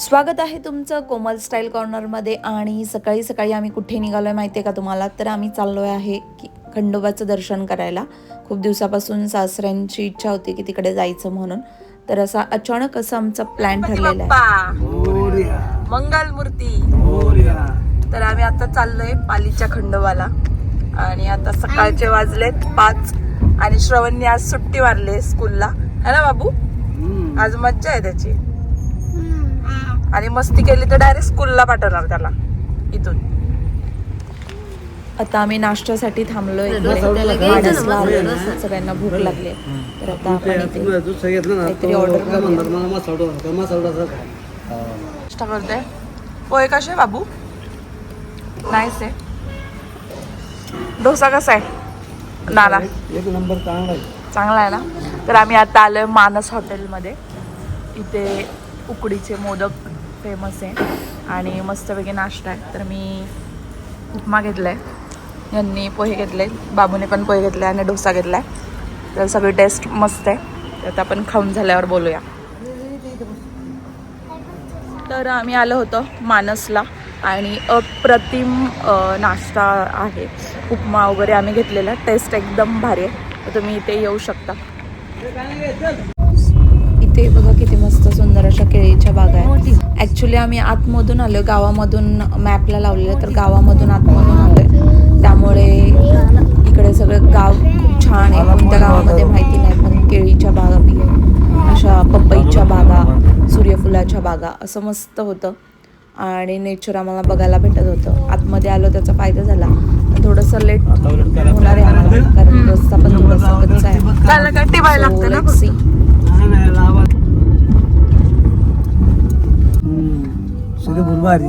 स्वागत आहे तुमचं कोमल स्टाईल कॉर्नरमध्ये आणि सकाळी सकाळी आम्ही कुठे निघालो आहे माहिती आहे का तुम्हाला? तर आम्ही चाललो आहे की खंडोबाचं दर्शन करायला. खूप दिवसापासून सासऱ्यांची इच्छा होती की तिकडे जायचं म्हणून. तर असा अचानक असं आमचा प्लॅन ठरलेला आहे. मंगल मूर्ती. तर आम्ही आता चाललोय पालीच्या खंडोबाला. आणि आता सकाळचे वाजलेत पाच आणि श्रवणनी आज सुट्टी मारली स्कूलला. है ना बाबू? आज मज्जा आहे त्याची. आणि मस्ती केली तर डायरेक्ट स्कूलला पाठवणार त्याला इथून. आता आम्ही नाश्त्यासाठी थांबलोय. सगळ्यांना भूक लागली. तर आता आपण काहीतरी ऑर्डर नाश्ता करते. पोहे कसे बाबू? नाहीच आहे डोसा कसा आहे? नाला. एक नंबर चांगला आहे. चांगला आहे ना? तर आम्ही आता आलोय मानस हॉटेलमध्ये. इथे उकडीचे मोदक फेमस आहे. आणि मस्तपैकी नाश्ता आहे. तर मी उपमा घेतलाय. यांनी पोहे घेतले. बाबूने पण पोहे घेतले आणि डोसा घेतलाय तर सगळी टेस्ट मस्त आहे. तर आता आपण खाऊन झाल्यावर बोलूया. तर आम्ही आलो होतो मानसला आणि अप्रतिम नाश्ता आहे. उपमा वगैरे आम्ही घेतलेला. टेस्ट एकदम भारी आहे. तर तुम्ही इथे येऊ शकता. इथे बघा किती सुंदर अशा केळीच्या बागा आहेत. ऍक्च्युली आम्ही आतमधून आलोय गावामधून मॅपला लावलेलं तर गावामधून आतमधून आलोय. त्यामुळे इकडे सगळं गाव खूप छान आहे. कोणत्या गावामध्ये माहिती नाही पण केळीच्या बागा बी. अशा पपईच्या बागा सूर्यफुलाच्या बागा असं मस्त होतं. आणि नेचर आम्हाला बघायला भेटत होतं. आतमध्ये आलो त्याचा फायदा झाला. थोडंसं लेट होणार आहे आम्हाला कारण रस्ता पण थोडासा कच्चा आहे. सूर्यफूल भारी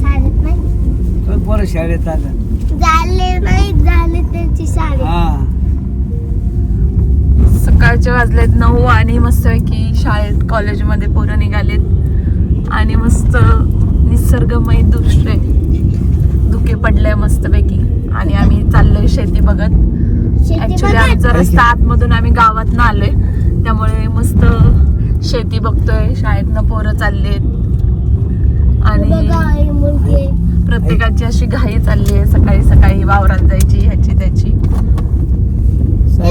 शाळेत नाही. तो पोरं शाळेत आलं झाले नाही झाले त्यांची शाळेत. हा. सकाळचे वाजलेत नऊ आणि मस्तपैकी शाळेत कॉलेजमध्ये पोरं निघालेत. आणि मस्त निसर्गमय दृश्य. आहे धुके पडले मस्तपैकी आणि आम्ही चाललोय शेती बघत. शेती ऍक्च्युली. आमचा रस्ता आतमधून आम्ही गावात आलोय. त्यामुळे मस्त शेती बघतोय. शाळेतनं पोरं चाललेत. आणि ही. प्रत्येकाची अशी घाई चालली आहे. सकाळी सकाळी वावरात जायची ह्याची त्याची.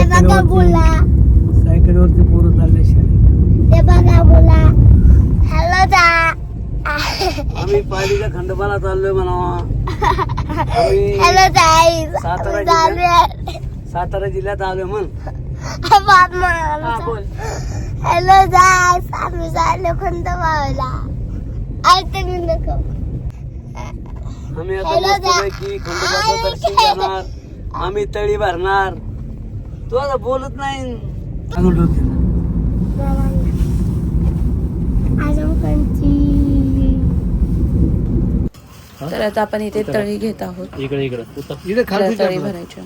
बघा बोला. सायकलीवरती पोरं चालले हे बघा बोला. हॅलो दा. आम्ही पालीच्या खंडोबाला चाललोय म्हणावा हॅलो ताई सातारा झाले. सातारा जिल्ह्यात आलोय म्हण. बोल. हॅलो दाय आम्ही झालो खंड बावला ऐकते मी नको आम्ही आता Hello, मस्तपैकी खंडोबाचं दर्शन करणार आम्ही तळी भरणार. तू आता बोलत नाही. तर आता आपण इथे तळी घेत आहोत. इकडे इकडे. तर इकडे खाली तळी भरायची.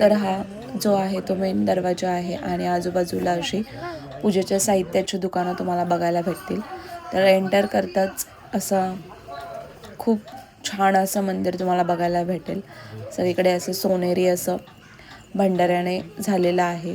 तर हा जो आहे तो मेन दरवाजा आहे आणि आजूबाजूला अशी पूजेच्या साहित्याची दुकानं तुम्हाला बघायला भेटतील. तर एंटर करताच असं खूप छान असं मंदिर तुम्हाला बघायला भेटेल. सगळीकडे असं सोनेरी असं भंडाऱ्याने झालेलं आहे.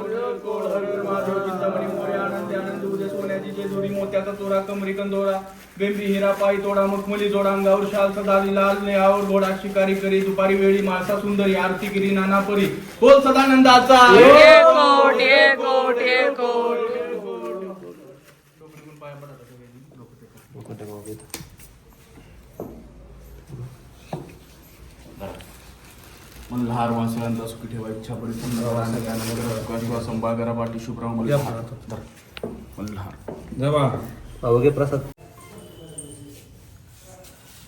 सवलीकडे मोत्याचा चोरा कमरी कंदोरा बेंबी हिरा पायी तोडा मखमली जोडा अंगावर शाल सदाली लाल नेहावर घोडा शिकारी करी दुपारी वेळी माळसा सुंदरी आरती गिरी नाना परी. बोल सदानंदाचा. मन लहार वासळांचा सुखी ठेवा इच्छा परी सुंदर वासळ्यांना किंवा संभाळ करा पाठी शुभ्राम मल्हार अवघे प्रसाद.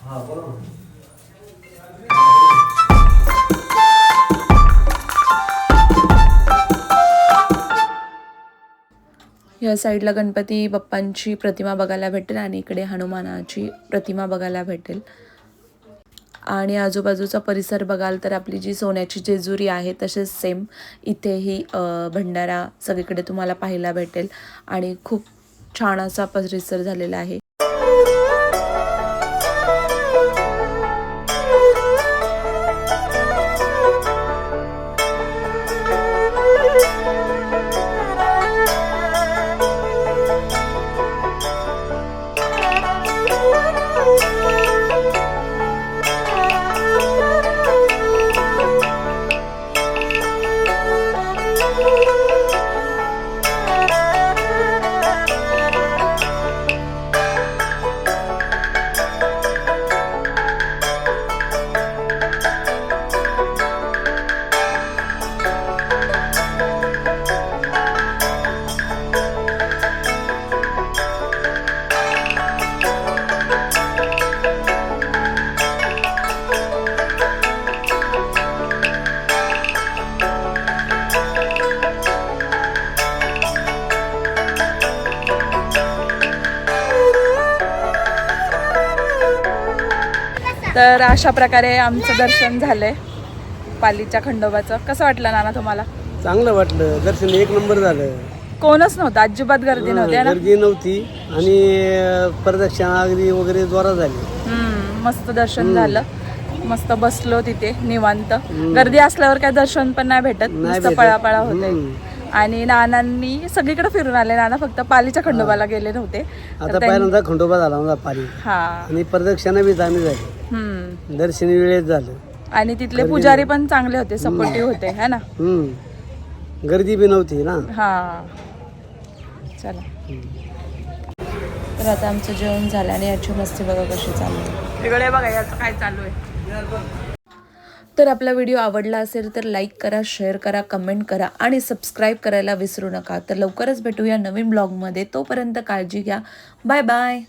हा बोला या साईडला गणपती बाप्पांची प्रतिमा बघायला भेटेल आणि इकडे हनुमानाची प्रतिमा बघायला भेटेल. आणि आजूबाजूचा परिसर बघाल तर आपली जी सोन्याची जेजुरी आहे तसेच सेम इथेही अ, भंडारा सगळीकडे तुम्हाला पाहायला भेटेल. आणि खूप छान असा परिसर झालेला आहे. तर अशा प्रकारे आमचं दर्शन झालंय पालीच्या खंडोबाचं. कसं वाटलं नाना तुम्हाला? चांगलं वाटलं. दर्शन एक नंबर झालं. कोणच नव्हतं अजिबात गर्दी नव्हती है ना? गर्दी नव्हती. आणि प्रदक्षिणा अगदी वगैरे जोरात झाली. हम्म, मस्त दर्शन झालं. मस्त बसलो तिथे निवांत. गर्दी असल्यावर काय दर्शन पण नाही भेटत नुसतं भेटत. पळापळा होते हम्म. आणि नानांनी सगळीकडे फिरून आले. नाना फक्त पालीच्या खंडोबाला गेले नव्हते. आता पहिल्यांदा खंडोबा झाला माझा पाणी हा. आणि प्रदक्षिणा बी चांगली झाली. हम्म. दर्शन वेळेत झालं. आणि तिथले पुजारी पण चांगले होते सपोर्टिव्ह होते है ना? हम्म. गर्दी बी नव्हती ना? हा. चला. तर आता आमचं जेवण झालं आणि याची मस्ती बघा कशी चालू आहे. तिकडे बघा याचं काय चालू आहे. तर आपला व्हिडिओ आवडला असेल तर लाईक करा शेअर करा कमेंट करा आणि सबस्क्राईब करायला विसरू नका. तर लवकरच भेटूया नवीन ब्लॉगमध्ये. तोपर्यंत काळजी घ्या. Bye bye.